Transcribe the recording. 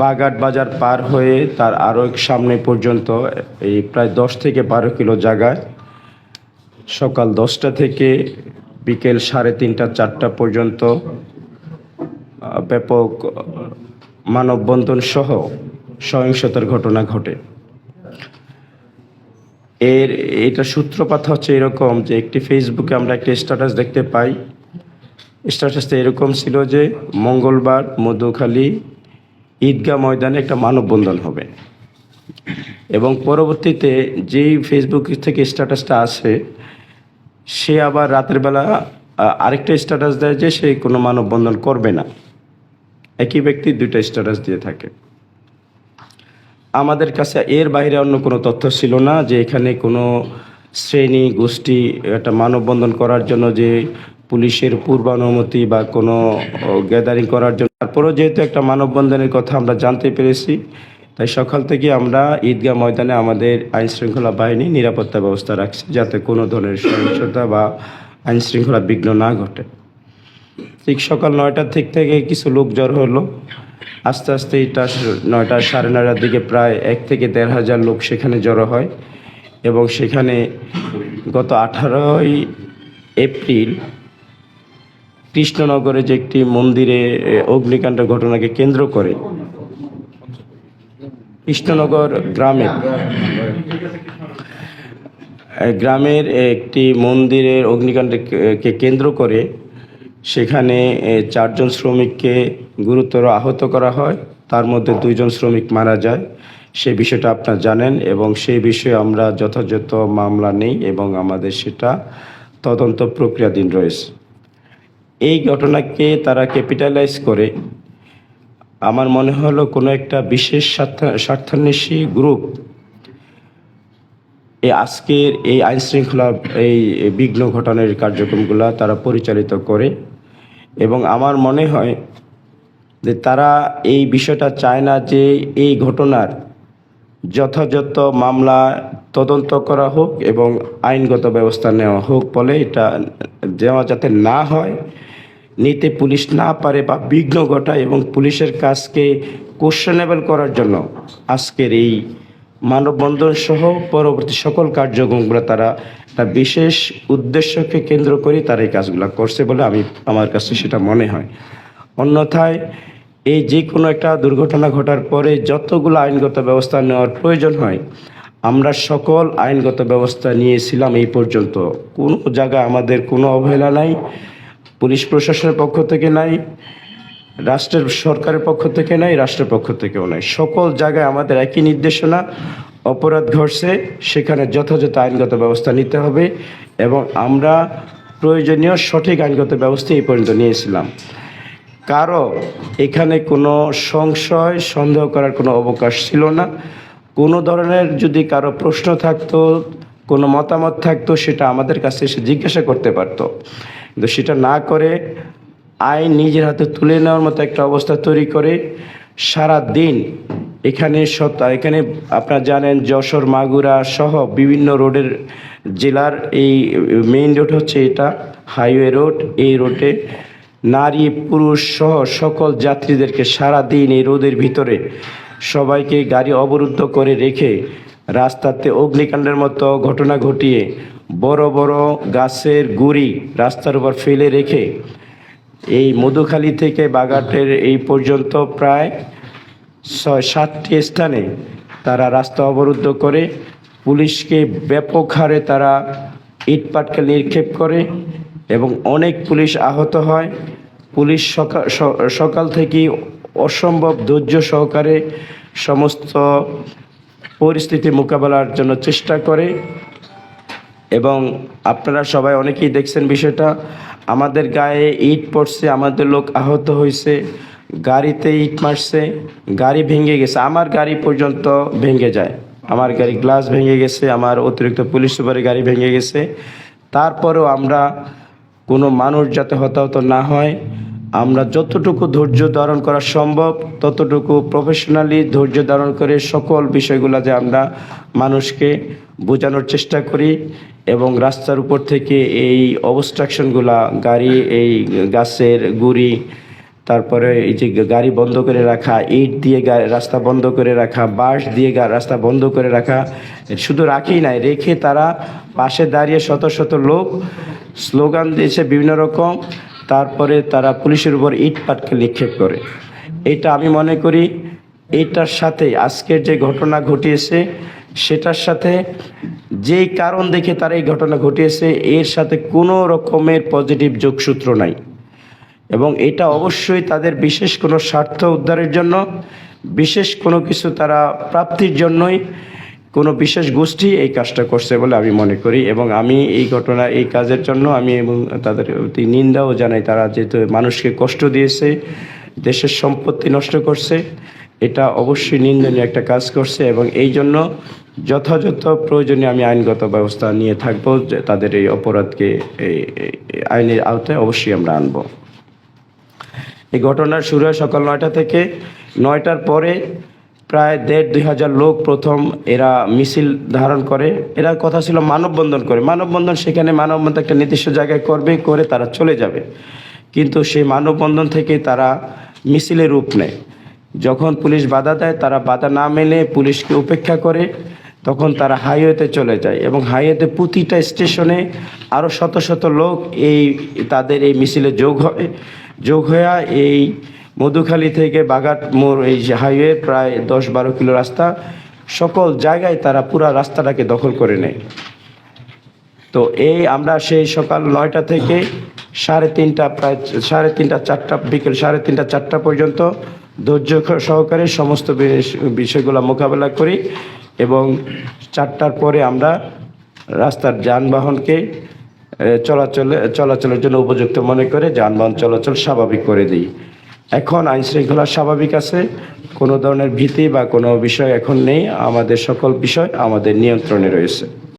বাগাট বাজার পার হয়ে তার আরও এক সামনে পর্যন্ত, এই প্রায় দশ থেকে বারো কিলো জায়গায় সকাল দশটা থেকে বিকেল সাড়ে তিনটা, চারটা পর্যন্ত ব্যাপক মানববন্ধন সহ সহিংসতার ঘটনা ঘটে। এর, এটা সূত্রপাত হচ্ছে এরকম যে একটি ফেসবুকে আমরা একটি স্ট্যাটাস দেখতে পাই। স্ট্যাটাসটা এরকম ছিল যে মঙ্গলবার মধুখালী ঈদগাহ ময়দানে একটা মানববন্ধন হবে। এবং পরবর্তীতে যেই ফেসবুক থেকে স্ট্যাটাসটা আসে, সে আবার রাতের বেলা আরেকটা স্ট্যাটাস দেয় যে সে কোনো মানববন্ধন করবে না। একই ব্যক্তি দুইটা স্ট্যাটাস দিয়ে থাকে। আমাদের কাছে এর বাইরে অন্য কোনো তথ্য ছিল না যে এখানে কোনো শ্রেণি গোষ্ঠী একটা মানববন্ধন করার জন্য যে পুলিশের পূর্বানুমতি বা কোনো গ্যাদারিং করার জন্য। তারপরেও যেহেতু একটা মানববন্ধনের কথা আমরা জানতে পেরেছি, তাই সকাল থেকে আমরা ঈদগাহ ময়দানে আমাদের আইন শৃঙ্খলা বাহিনী নিরাপত্তা ব্যবস্থা রাখছি, যাতে কোনো ধরনের সহিংসতা বা আইন শৃঙ্খলা বিঘ্ন না ঘটে। ঠিক সকাল নয়টার থেকে থেকে কিছু লোক জড় হলো। আস্তে আস্তে এটা নয়টা সাড়ে নয়টার দিকে প্রায় এক থেকে দেড় হাজার লোক সেখানে জড়ো হয় এবং সেখানে গত আঠারোই এপ্রিল কৃষ্ণনগরে যে একটি মন্দিরে অগ্নিকাণ্ড ঘটনাকে কেন্দ্র করে কৃষ্ণনগর গ্রামে গ্রামের একটি মন্দিরের অগ্নিকাণ্ডকে কেন্দ্র করে সেখানে চারজন শ্রমিককে গুরুতর আহত করা হয়। তার মধ্যে দুইজন শ্রমিক মারা যায়। সে বিষয়টা আপনারা জানেন এবং সেই বিষয়ে আমরা যথাযথ মামলা নেই এবং আমাদের সেটা তদন্ত প্রক্রিয়াধীন রয়েছে। এই ঘটনাকে তারা ক্যাপিটালাইজ করে। আমার মনে হলো কোনো একটা বিশেষ স্বার্থ, স্বার্থান্বেষী গ্রুপ এই আজকের এই আইন শৃঙ্খলা, এই বিঘ্ন ঘটানোর কার্যক্রমগুলো তারা পরিচালিত করে এবং আমার মনে হয় যে তারা এই বিষয়টা চায় না যে এই ঘটনার যথাযথ মামলা তদন্ত করা হোক এবং আইনগত ব্যবস্থা নেওয়া হোক বলে এটা দেওয়া যাতে না হয়। নিতে পুলিশ না পারে বা বিঘ্ন ঘটায় এবং পুলিশের কাজকে কোশ্চেনেবল করার জন্য আজকের এই মানববন্ধন সহ পরবর্তী সকল কার্যক্রমগুলো তারা একটা বিশেষ উদ্দেশ্যকে কেন্দ্র করে তারা এই কাজগুলো করছে বলে আমি আমার কাছে সেটা মনে হয়। অন্যথায় এই যে কোনো একটা দুর্ঘটনা ঘটার পরে যতগুলো আইনগত ব্যবস্থা নেওয়ার প্রয়োজন হয়, আমরা সকল আইনগত ব্যবস্থা নিয়েছিলাম এই পর্যন্ত। কোনো জায়গায় আমাদের কোনো অবহেলা নাই। পুলিশ প্রশাসনের পক্ষ থেকে নাই, রাষ্ট্রের সরকারের পক্ষ থেকে নাই, রাষ্ট্রের পক্ষ থেকেও নাই। সকল জায়গায় আমাদের একই নির্দেশনা, অপরাধ ঘটছে, সেখানে যথাযথ আইনগত ব্যবস্থা নিতে হবে এবং আমরা প্রয়োজনীয় সঠিক আইনগত ব্যবস্থা এই পর্যন্ত নিয়েছিলাম। কারও এখানে কোনো সংশয়, সন্দেহ করার কোনো অবকাশ ছিল না। কোনো ধরনের যদি কারও প্রশ্ন থাকতো, কোনো মতামত থাকতো, সেটা আমাদের কাছে এসে জিজ্ঞাসা করতে পারতো। কিন্তু সেটা না করে আইন নিজের হাতে তুলে নেওয়ার মতো একটা অবস্থা তৈরি করে সারা দিন এখানে সত এখানে আপনারা জানেন যশোর, মাগুরা সহ বিভিন্ন রোডের জেলার এই মেইন রোড হচ্ছে এটা হাইওয়ে রোড এই রোডে নারী, পুরুষ সহ সকল যাত্রীদেরকে সারা দিন এই রোদের ভিতরে সবাইকে গাড়ি অবরুদ্ধ করে রেখে রাস্তাতে অগ্নিকাণ্ডের মতো ঘটনা ঘটিয়ে বড় বড় গাছের গুড়ি রাস্তার উপর ফেলে রেখে এই মধুখালী থেকে বাগাটের এই পর্যন্ত প্রায় ছয়, সাতটি স্থানে তারা রাস্তা অবরুদ্ধ করে, পুলিশকে ব্যাপক হারে তারা ইটপাটকেল নিক্ষেপ করে এবং অনেক পুলিশ আহত হয়। পুলিশ সকাল সকাল থেকেই অসম্ভব ধৈর্য সহকারে সমস্ত পরিস্থিতি মোকাবেলার জন্য চেষ্টা করে। এবং আপনারা সবাই অনেকেই দেখছেন বিষয়টা। আমাদের গায়ে ইট পড়ছে, আমাদের লোক আহত হয়েছে, গাড়িতে ইট মারছে, গাড়ি ভেঙে গেছে। আমার গাড়ি পর্যন্ত ভেঙে যায়। আমার গাড়ি গ্লাস ভেঙে গেছে, আমার অতিরিক্ত পুলিশ সুপারের গাড়ি ভেঙে গেছে। তারপরেও আমরা কোনো মানুষ যাতে হতাহত না হয় আমরা যতটুকু ধৈর্য ধারণ করা সম্ভব, ততটুকু প্রফেশনালি ধৈর্য ধারণ করে সকল বিষয়গুলো যে আমরা মানুষকে বোঝানোর চেষ্টা করি এবং রাস্তার উপর থেকে এই অবস্ট্রাকশনগুলা গাড়ি, এই গাছের গুড়ি, তারপরে এই যে গাড়ি বন্ধ করে রাখা, ইট দিয়ে রাস্তা বন্ধ করে রাখা, বাঁশ দিয়ে রাস্তা বন্ধ করে রাখা, শুধু রাখেই নাই, রেখে তারা পাশে দাঁড়িয়ে শত শত লোক, স্লোগান দিয়েছে বিভিন্ন রকম তারপরে তারা পুলিশের উপর ইট পাটকে নিক্ষেপ করে। এটা আমি মনে করি এটার সাথে আজকের যে ঘটনা ঘটিয়েছে, সেটার সাথে যেই কারণ দেখে তারা এই ঘটনা ঘটিয়েছে, এর সাথে কোনো রকমের পজিটিভ যোগসূত্র নাই। এবং এটা অবশ্যই তাদের বিশেষ কোনো স্বার্থ উদ্ধারের জন্য, বিশেষ কোনো কিছু তারা প্রাপ্তির জন্যই কোনো বিশেষ গোষ্ঠী এই কাজটা করছে বলে আমি মনে করি এবং আমি এই ঘটনা, এই কাজের জন্য আমি এবং তাদের নিন্দাও জানাই। তারা যেহেতু মানুষকে কষ্ট দিয়েছে, দেশের সম্পত্তি নষ্ট করছে, এটা অবশ্যই নিন্দনীয় একটা কাজ করছে এবং এই জন্য যথাযথ প্রয়োজনে আমি আইনগত ব্যবস্থা নিয়ে থাকব, যে তাদের এই অপরাধকে এই আইনের আওতায় অবশ্যই আমরা আনব। এই ঘটনার শুরু হয় সকাল নয়টা থেকে। নয়টার পরে প্রায় দেড় দুই হাজার লোক প্রথম এরা মিছিল ধারণ করে। এরা কথা ছিল মানববন্ধন করে। মানববন্ধন সেখানে মানববন্ধন একটা নির্দিষ্ট জায়গায় করবে, করে তারা চলে যাবে। কিন্তু সেই মানববন্ধন থেকে তারা মিছিলে রূপ নেয়। যখন পুলিশ বাধা দেয়, তারা বাধা না মেনে পুলিশকে উপেক্ষা করে, তখন তারা হাইওয়েতে চলে যায় এবং হাইওয়েতে প্রতিটা স্টেশনে আরও শত শত লোক এই, তাদের এই মিছিলে যোগ হয়। যোগ হয়ে এই মধুখালী থেকে বাগাট মোড় এই হাইওয়ে প্রায় দশ বারো কিলো রাস্তা, সকল জায়গায় তারা পুরা রাস্তাটাকে দখল করে নেয়। তো এই আমরা সেই সকাল নয়টা থেকে সাড়ে তিনটা প্রায় সাড়ে তিনটা চারটা, বিকেল সাড়ে তিনটা চারটা পর্যন্ত ধৈর্য সহকারে সমস্ত বিষয়গুলো মোকাবেলা করি এবং চারটার পরে আমরা রাস্তার যানবাহনকে চলাচলে চলাচলের জন্য উপযুক্ত মনে করে যানবাহন চলাচল স্বাভাবিক করে দিই। এখন আইন শৃঙ্খলা স্বাভাবিক আছে, কোনো ধরনের ভীতি বা কোনো বিষয় এখন নেই। আমাদের সকল বিষয় আমাদের নিয়ন্ত্রণে রয়েছে।